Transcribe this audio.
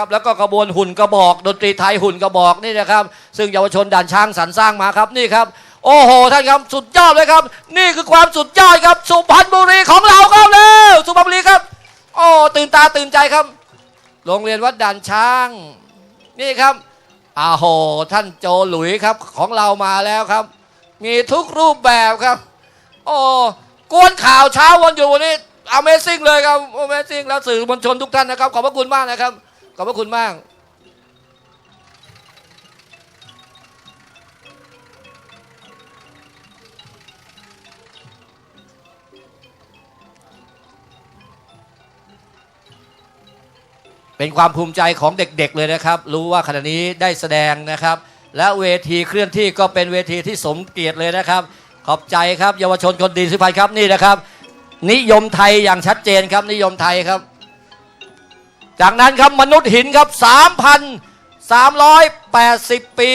ครับแล้วก็กระบวนหุ่นกระบอก ดนตรีไทยหุ่นกระบอกนี่นะครับ ซึ่งเยาวชนด่านช้างสรรสร้างมาครับนี่ครับ โอ้โหท่านครับสุดยอดเลยครับ นี่คือความสุดยอดครับ สุพรรณบุรีของเราครับเร็วสุพรรณบุรีครับ โอ้ตื่นตาตื่นใจครับ โรงเรียนวัดด่านช้าง นี่ครับอาโหท่านโจหลุยครับของเรามาแล้วครับ มีทุกรูปแบบครับ โอ้กวนข่าวเช้าวันอยู่วันนี้ Amazing เลยครับ Amazing แล้วสื่อมวลชนทุกท่านนะครับ ขอบพระคุณมากนะครับ อบพระคุณมาก เป็นความภูมิใจของเด็กๆเลยนะครับ รู้ว่าขณะนี้ได้แสดงนะครับ และเวทีเคลื่อนที่ก็เป็นเวทีที่สมเกียรติเลยนะครับ ขอบใจครับ เยาวชนคนดีสุพรรณครับนี่นะครับ นิยมไทยอย่างชัดเจนครับนิยมไทยครับ จากนั้นครับมนุษย์หินครับ 3,380 ปี